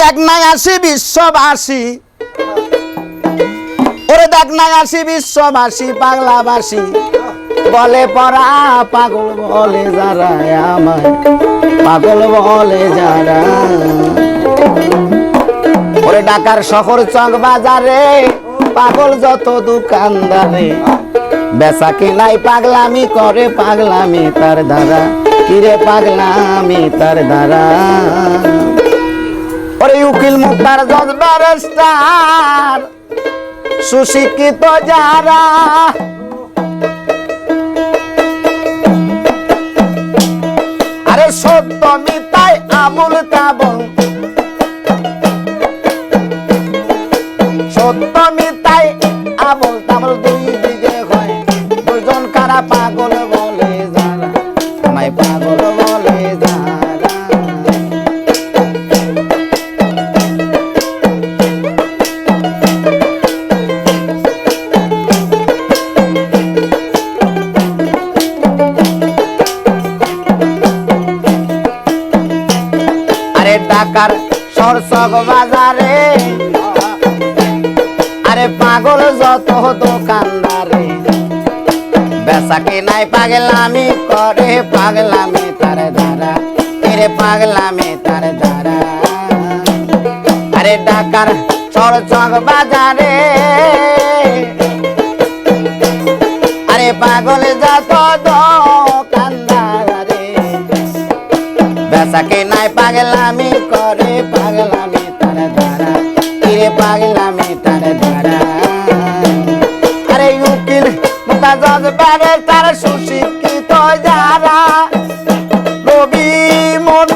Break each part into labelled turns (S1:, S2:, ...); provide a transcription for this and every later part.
S1: দেখ নাই আসি বিশ্ববাসী। ওরে দেখ নাই আসি বিশ্ববাসী পাগলাবাসী বলে পরা পাগল বলে যারা আমায়, পাগল বলে যারা। ওরে ঢাকার শহর চক বাজারে, পাগল যত দোকানদারে। বেচা কেনাই পাগলামি করে, পাগলামি তার দ্বারা। কিরে পাগলামি তার দ্বারা? ওরে উকিল মুক্তার জজ ব্যারিস্টার সুশিক্ষিত যারা। আরে সত্য মিতাই আবুল তাবল সরসগ বাজারে। আরে পাগল যত দোকানদারে বেচা কেনাই পাগলামি করে, পাগলামি তার দ্বারা। এরে পাগলামি তার দ্বারা। আরে ঢাকার সরসগ বাজারে। আরে পাগল যত দোকানদারে বেচাকে নাই পাগলামি করে পাগলামি তার দ্বারা আরে উকিল, মোটা জজ বারে তার সুশিক্ষিত যারা। রবি মন,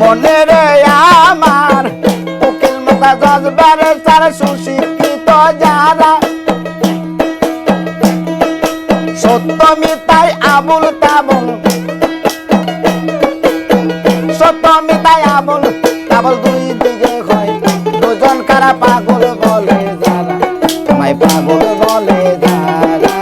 S1: মনে রে আমার। উকিল আবুল তাবুল। সত্য মিতাই আবুল তাবল দুই দিকে হয় কারা পাগল বলে, যারা আমায় পাগল বলে, যারা।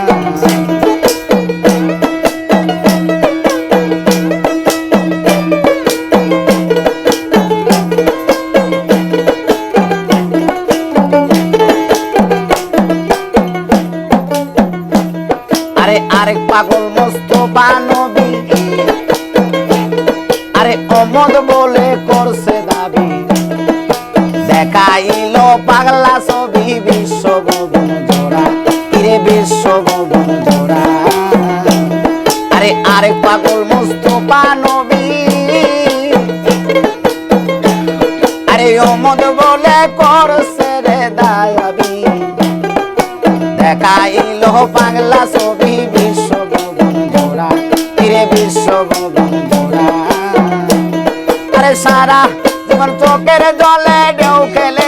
S1: আরে আরেক পাগল মোস্তফা নবী আরে অমদ বলে করছে দাবি। দেখাইল পাগলা ছবি বিশ্ব ভবন জোড়া। কিরে বিশ্ব ভবন জোড়া? আরে আরেক পাগল মুস্তফা নবী। আরে অমদ বলে করছে রে দায়াবি। দেখাইল পাগলা ছবি বিশ্ব ভবন জোড়া। কিরে বিশ্ব ভবন জোড়া? আরে সারা চোখের জলে ঢেউ খেলে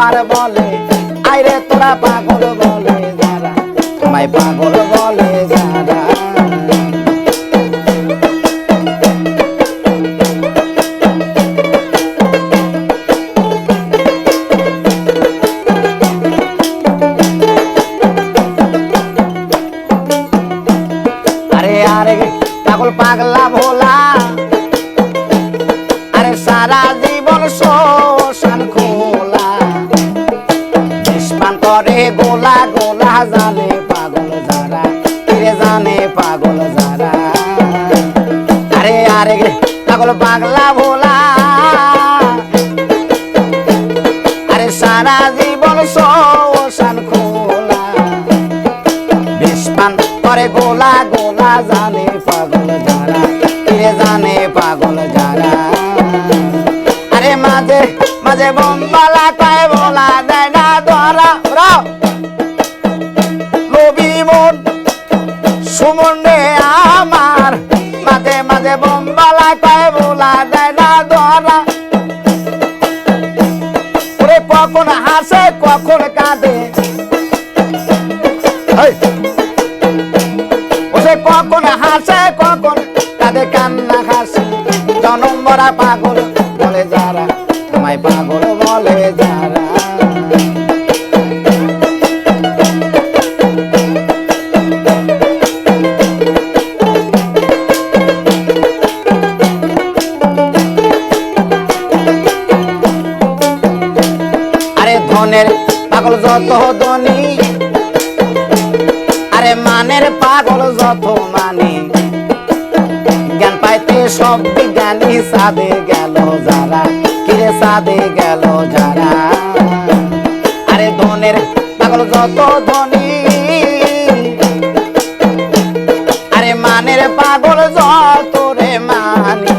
S1: আবার বলে আইরে তোরা পাগল বলে যারা আমায় পাগল বলে যারা। পাগল পাগলা আরে পাগল পাগলা ভোলা। আরে সারা জীবন শোষণ খোলা। বিষপান করে গোলা গোলা, জানে পাগল যারা ফিরে জানে পাগল যারা। আরে মাঝে মাঝে বোমবালা কয় বলা দেয় না ধরা। রবি মন, সুমন কখন হাসে, কখন কাঁদে। ওরে কখন হাসে, কখন কাঁদে, কান্না পাগল বলে যারা তোমায় পাগল বলে যারা। ধনের পাগল যত ধনী, আরে মানের পাগল যত মানে। জ্ঞান পাইতে সব বিজ্ঞানী সাদে গেল যারা, কিরে সাদে গেল যারা। আরে ধনের পাগল যত ধনী, আরে মানের পাগল যত রে মানি।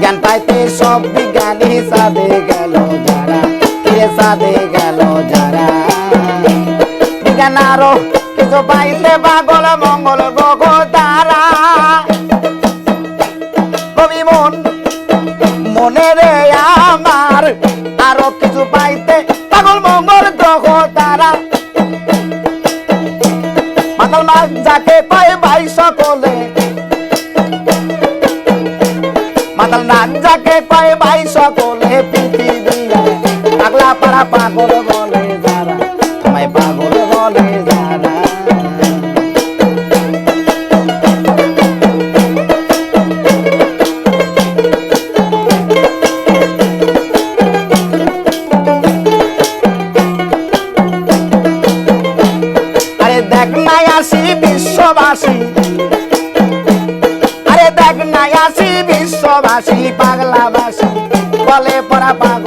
S1: জ্ঞান পাইতে সব বিজ্ঞানী সাদে গেল সাদে গেল যারা। আরও কিছু পাইতে পাগল মঙ্গল গ্রহ তারা। কবি মন, মনে রে আমার আরও কিছু পাইতে পাগল মঙ্গল গ্রহ তারা। মাতাল মাছ যাকে কয় ভাই সকলে। মাতাল নাচ যাকে কয় ভাই সকলে। পাগলা বলে যারা, আমায় পাগল বলে যারা। দেখ নাই আসি বিশ্ববাসী, আরে দেখ নাই আসি বিশ্ববাসী, পাগলাবাসী, বলে পড়া পাগল